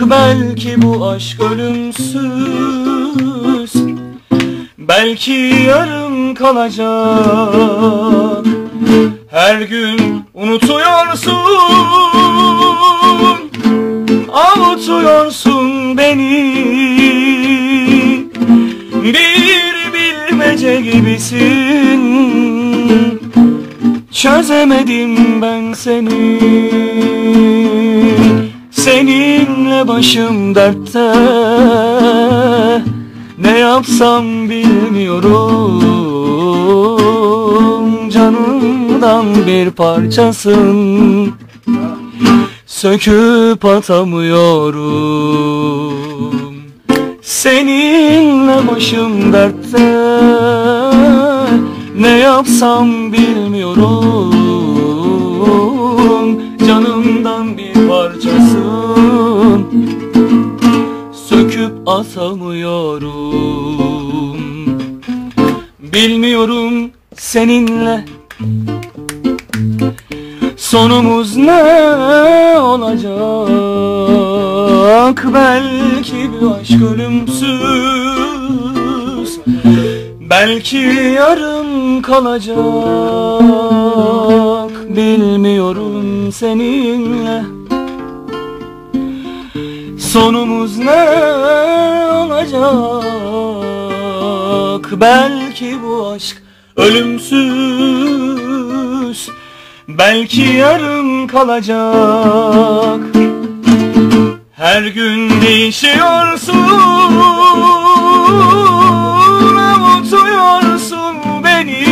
Belki bu aşk ölümsüz Belki yarım kalacak. Her gün unutuyorsun Avutuyorsun beni. Bir bilmece gibisin Çözemedim ben seni Seninle başım dertte. Ne yapsam bilmiyorum. Canımdan bir parçasın. Söküp atamıyorum. Seninle başım dertte. Ne yapsam bilmiyorum Söküp atamıyorum. Bilmiyorum seninle Sonumuz ne olacak. Belki bir aşk ölümsüz Belki yarım kalacak. Bilmiyorum seninle Sonumuz ne olacak. Belki bu aşk ölümsüz Belki yarım kalacak. Her gün değişiyorsun Avutuyorsun beni.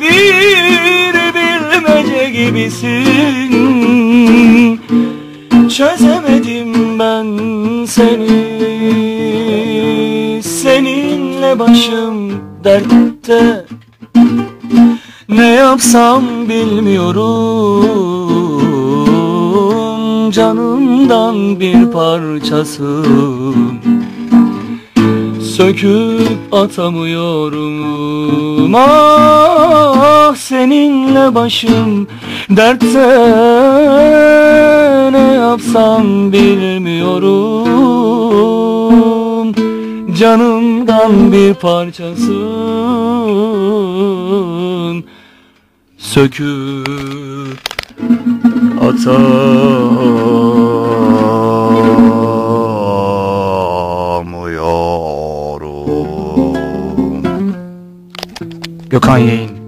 Bir bilmece gibisin. Çözemedim ben seni Başım dertte. Ne yapsam bilmiyorum. Canımdan bir parçasın Söküp atamıyorum. Ah seninle başım dertte. Ne yapsam bilmiyorum Canımdan bir parçasın. Söküp Atamıyorum. Gökhan Yeğin